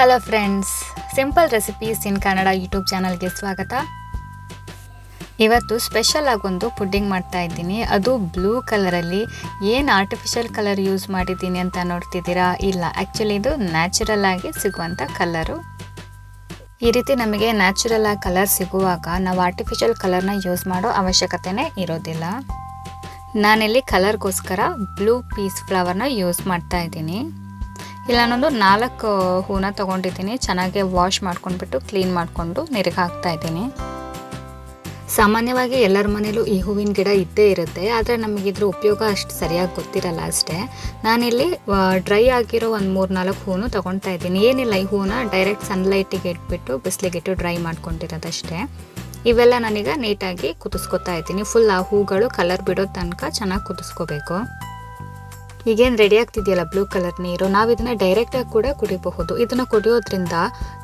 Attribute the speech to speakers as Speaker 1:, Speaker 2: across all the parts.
Speaker 1: Hello friends simple recipes in Kannada YouTube ಚಾನಲ್ಗೆ ಸ್ವಾಗತ. ಇವತ್ತು ಸ್ಪೆಷಲ್ ಆಗೊಂದು ಪುಡ್ಡಿಂಗ್ ಮಾಡ್ತಾ ಇದ್ದೀನಿ. ಅದು ಬ್ಲೂ ಕಲರಲ್ಲಿ ಏನು ಆರ್ಟಿಫಿಷಿಯಲ್ ಕಲರ್ ಯೂಸ್ ಮಾಡಿದ್ದೀನಿ ಅಂತ ನೋಡ್ತಿದ್ದೀರಾ? ಇಲ್ಲ ಆ್ಯಕ್ಚುಲಿ ಇದು ನ್ಯಾಚುರಲ್ ಆಗಿ ಸಿಗುವಂಥ ಕಲರು ಈ ರೀತಿ ನಮಗೆ ನ್ಯಾಚುರಲ್ ಆಗಿ ಕಲರ್ ಸಿಗುವಾಗ ನಾವು ಆರ್ಟಿಫಿಷಿಯಲ್ ಕಲರ್ನ ಯೂಸ್ ಮಾಡೋ ಅವಶ್ಯಕತೆನೇ ಇರೋದಿಲ್ಲ. ನಾನಿಲ್ಲಿ ಕಲರ್ಗೋಸ್ಕರ ಬ್ಲೂ ಪೀಸ್ ಫ್ಲವರ್ನ ಯೂಸ್ ಮಾಡ್ತಾ ಇದ್ದೀನಿ. ಇಲ್ಲ, ನಾನೊಂದು ನಾಲ್ಕು ಹೂನ ತೊಗೊಂಡಿದ್ದೀನಿ. ಚೆನ್ನಾಗಿ ವಾಶ್ ಮಾಡ್ಕೊಂಡ್ಬಿಟ್ಟು ಕ್ಲೀನ್ ಮಾಡಿಕೊಂಡು ನೀರಿಗೆ ಹಾಕ್ತಾ ಇದ್ದೀನಿ. ಸಾಮಾನ್ಯವಾಗಿ ಎಲ್ಲರ ಮನೇಲೂ ಈ ಹೂವಿನ ಗಿಡ ಇದ್ದೇ ಇರುತ್ತೆ. ಆದರೆ ನಮಗಿದ್ರ ಉಪಯೋಗ ಅಷ್ಟು ಸರಿಯಾಗಿ ಗೊತ್ತಿರಲ್ಲ ಅಷ್ಟೇ. ನಾನಿಲ್ಲಿ ಡ್ರೈ ಆಗಿರೋ ಒಂದು ಮೂರು ನಾಲ್ಕು ಹೂನು ತೊಗೊಳ್ತಾ ಇದ್ದೀನಿ. ಏನಿಲ್ಲ, ಈ ಹೂನ ಡೈರೆಕ್ಟ್ ಸನ್ಲೈಟಿಗೆ ಇಟ್ಬಿಟ್ಟು ಬಿಸಿಲಿಗಿಟ್ಟು ಡ್ರೈ ಮಾಡ್ಕೊಂಡಿರೋದಷ್ಟೇ. ಇವೆಲ್ಲ ನಾನೀಗ ನೀಟಾಗಿ ಕುದಿಸ್ಕೊತಾ ಇದ್ದೀನಿ. ಫುಲ್ ಆ ಹೂಗಳು ಕಲರ್ ಬಿಡೋ ತನಕ ಚೆನ್ನಾಗಿ ಕುದಿಸ್ಕೋಬೇಕು. ಈಗೇನು ರೆಡಿ ಆಗ್ತಿದೆಯಲ್ಲ ಬ್ಲೂ ಕಲರ್ ನೀರು, ನಾವು ಇದನ್ನ ಡೈರೆಕ್ಟಾಗಿ ಕೂಡ ಕುಡಿಬಹುದು. ಇದನ್ನ ಕುಡಿಯೋದ್ರಿಂದ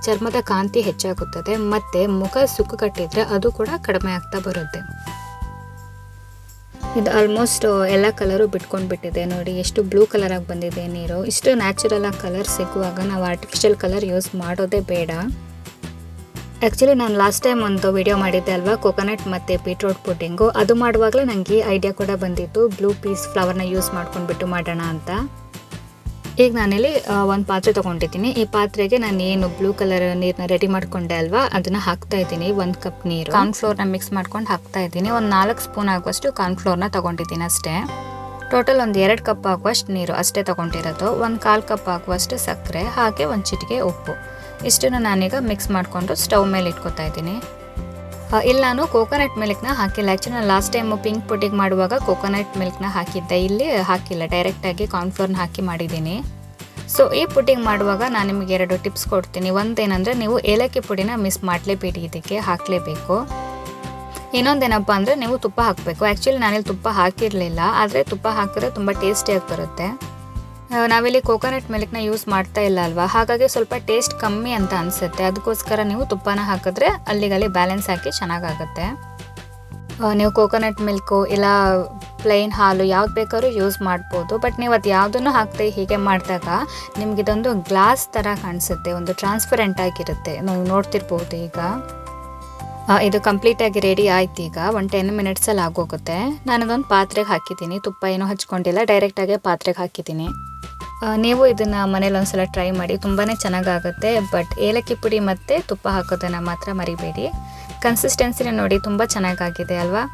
Speaker 1: ಚರ್ಮದ ಕಾಂತಿ ಹೆಚ್ಚಾಗುತ್ತದೆ, ಮತ್ತೆ ಮುಖ ಸುಕ್ಕು ಕಟ್ಟಿದ್ರೆ ಅದು ಕೂಡ ಕಡಿಮೆ ಆಗ್ತಾ ಬರುತ್ತೆ. ಇದು ಆಲ್ಮೋಸ್ಟ್ ಎಲ್ಲ ಕಲರು ಬಿಟ್ಕೊಂಡು ಬಿಟ್ಟಿದೆ ನೋಡಿ, ಎಷ್ಟು ಬ್ಲೂ ಕಲರಾಗಿ ಬಂದಿದೆ ನೀರು. ಇಷ್ಟು ನ್ಯಾಚುರಲ್ ಆಗಿ ಕಲರ್ ಸಿಗುವಾಗ ನಾವು ಆರ್ಟಿಫಿಷಿಯಲ್ ಕಲರ್ ಯೂಸ್ ಮಾಡೋದೇ ಬೇಡ. ಆ್ಯಕ್ಚುಲಿ ನಾನು ಲಾಸ್ಟ್ ಟೈಮ್ ಒಂದು ವಿಡಿಯೋ ಮಾಡಿದ್ದೆ ಅಲ್ವಾ? ಕೊಕೊನಟ್ ಮತ್ತು ಬೀಟ್ರೋಟ್ ಪುಡ್ಡಿಂಗು ಅದು ಮಾಡುವಾಗಲೇ ನನಗೆ ಐಡಿಯಾ ಕೂಡ ಬಂದಿತ್ತು. ಬ್ಲೂ ಪೀಸ್ ಫ್ಲವರ್ನ ಯೂಸ್ ಮಾಡ್ಕೊಂಡ್ಬಿಟ್ಟು ಮಾಡೋಣ ಅಂತ. ಈಗ ನಾನಿಲ್ಲಿ ಒಂದು ಪಾತ್ರೆ ತೊಗೊಂಡಿದ್ದೀನಿ. ಈ ಪಾತ್ರೆಗೆ ನಾನು ಏನು ಬ್ಲೂ ಕಲರ್ ನೀರನ್ನ ರೆಡಿ ಮಾಡ್ಕೊಂಡೆ ಅಲ್ವಾ? ಅದನ್ನ ಹಾಕ್ತಾ ಇದ್ದೀನಿ. ಒಂದು ಕಪ್ ನೀರು. ಕಾರ್ನ್ಫ್ಲೋರ್ನ ಮಿಕ್ಸ್ ಮಾಡ್ಕೊಂಡು ಹಾಕ್ತಾ ಇದ್ದೀನಿ. ಒಂದು ನಾಲ್ಕು ಸ್ಪೂನ್ ಆಗುವಷ್ಟು ಕಾರ್ನ್ಫ್ಲೋರ್ನ ತೊಗೊಂಡಿದ್ದೀನಿ ಅಷ್ಟೇ. ಟೋಟಲ್ ಒಂದು ಎರಡು ಕಪ್ ಆಗುವಷ್ಟು ನೀರು ಅಷ್ಟೇ ತೊಗೊಂಡಿರೋದು. ಒಂದು ಕಾಲು ಕಪ್ ಆಗುವಷ್ಟು ಸಕ್ಕರೆ, ಹಾಗೆ ಒಂದು ಚಿಟಿಕೆ ಉಪ್ಪು. ಇಷ್ಟನ್ನು ನಾನೀಗ ಮಿಕ್ಸ್ ಮಾಡಿಕೊಂಡು ಸ್ಟವ್ ಮೇಲೆ ಇಟ್ಕೊತಾ ಇದ್ದೀನಿ. ಇಲ್ಲಿ ನಾನು ಕೋಕೋನಟ್ ಮಿಲ್ಕ್ನ ಹಾಕಿಲ್ಲ. ಆ್ಯಕ್ಚುಲಿ ನಾನು ಲಾಸ್ಟ್ ಟೈಮು ಪಿಂಕ್ ಪುಡ್ಡಿಗೆ ಮಾಡುವಾಗ ಕೋಕೋನಟ್ ಮಿಲ್ಕ್ನ ಹಾಕಿದ್ದೆ. ಇಲ್ಲಿ ಹಾಕಿಲ್ಲ. ಡೈರೆಕ್ಟಾಗಿ ಕಾರ್ನ್ಫ್ಲೋರ್ನ ಹಾಕಿ ಮಾಡಿದ್ದೀನಿ. ಸೊ ಈ ಪುಡ್ಡಿಂಗ್ ಮಾಡುವಾಗ ನಾನು ನಿಮಗೆ ಎರಡು ಟಿಪ್ಸ್ ಕೊಡ್ತೀನಿ. ಒಂದೇನಂದರೆ ನೀವು ಏಲಕ್ಕಿ ಪುಡಿನ ಮಿಸ್ ಮಾಡಲೇಬೇಡಿ. ಇದಕ್ಕೆ ಹಾಕಲೇಬೇಕು. ಇನ್ನೊಂದೇನಪ್ಪ ಅಂದರೆ ನೀವು ತುಪ್ಪ ಹಾಕಬೇಕು. ಆ್ಯಕ್ಚುಲಿ ನಾನಿಲ್ಲಿ ತುಪ್ಪ ಹಾಕಿರಲಿಲ್ಲ. ಆದರೆ ತುಪ್ಪ ಹಾಕಿದ್ರೆ ತುಂಬ ಟೇಸ್ಟಿಯಾಗಿ ಬರುತ್ತೆ. ನಾವಿಲ್ಲಿ ಕೋಕೋನಟ್ ಮಿಲ್ಕ್ನ ಯೂಸ್ ಮಾಡ್ತಾ ಇಲ್ಲ ಅಲ್ವಾ? ಹಾಗಾಗಿ ಸ್ವಲ್ಪ ಟೇಸ್ಟ್ ಕಮ್ಮಿ ಅಂತ ಅನಿಸುತ್ತೆ. ಅದಕ್ಕೋಸ್ಕರ ನೀವು ತುಪ್ಪನ ಹಾಕಿದ್ರೆ ಅಲ್ಲಿಗಲ್ಲಿ ಬ್ಯಾಲೆನ್ಸ್ ಹಾಕಿ ಚೆನ್ನಾಗಾಗುತ್ತೆ. ನೀವು ಕೋಕೋನಟ್ ಮಿಲ್ಕು ಇಲ್ಲ ಪ್ಲೈನ್ ಹಾಲು ಯಾವ್ದು ಬೇಕಾದ್ರೂ ಯೂಸ್ ಮಾಡ್ಬೋದು. ಬಟ್ ನೀವು ಅದು ಯಾವುದನ್ನು ಹಾಕ್ತೀವಿ ಹೀಗೆ ಮಾಡಿದಾಗ ನಿಮಗಿದೊಂದು ಗ್ಲಾಸ್ ಥರ ಕಾಣಿಸುತ್ತೆ. ಒಂದು ಟ್ರಾನ್ಸ್ಪರೆಂಟ್ ಆಗಿರುತ್ತೆ. ನೀವು ನೋಡ್ತಿರ್ಬೋದು ಈಗ. ಇದು ಕಂಪ್ಲೀಟಾಗಿ ರೆಡಿ ಆಯ್ತು ಈಗ. ಒಂದು ಟೆನ್ ಮಿನಿಟ್ಸಲ್ಲಿ ಆಗೋಗುತ್ತೆ. ನಾನು ನಾನದೊಂದು ಪಾತ್ರೆಗೆ ಹಾಕಿದ್ದೀನಿ. ತುಪ್ಪ ಏನೂ ಹಚ್ಕೊಂಡಿಲ್ಲ. ಡೈರೆಕ್ಟಾಗೆ ಪಾತ್ರೆಗೆ ಹಾಕಿದ್ದೀನಿ. ನೀವು ಇದನ್ನು ಮನೇಲಿ ಒಂದ್ಸಲ ಟ್ರೈ ಮಾಡಿ. ತುಂಬಾ ಚೆನ್ನಾಗಾಗುತ್ತೆ ಬಟ್ ಏಲಕ್ಕಿ ಪುಡಿ ಮತ್ತು ತುಪ್ಪ ಹಾಕೋದನ್ನು ಮಾತ್ರ ಮರಿಬೇಡಿ. ಕನ್ಸಿಸ್ಟೆನ್ಸಿನ ನೋಡಿ ತುಂಬ ಚೆನ್ನಾಗಾಗಿದೆ ಅಲ್ವಾ?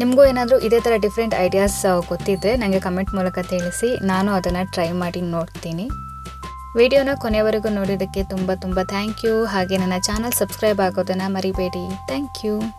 Speaker 1: ನಿಮಗೂ ಏನಾದರೂ ಇದೇ ಥರ ಡಿಫ್ರೆಂಟ್ ಐಡಿಯಾಸ್ ಗೊತ್ತಿದ್ದರೆ ನನಗೆ ಕಮೆಂಟ್ ಮೂಲಕ ತಿಳಿಸಿ. ನಾನು ಅದನ್ನು ಟ್ರೈ ಮಾಡಿ ನೋಡ್ತೀನಿ. ವಿಡಿಯೋನ ಕೊನೆಯವರೆಗೂ ನೋಡಿದ್ದಕ್ಕೆ ತುಂಬ ತುಂಬ ಥ್ಯಾಂಕ್ ಯು ಹಾಗೆ ನನ್ನ ಚಾನಲ್ ಸಬ್ಸ್ಕ್ರೈಬ್ ಆಗೋದನ್ನು ಮರಿಬೇಡಿ. Thank you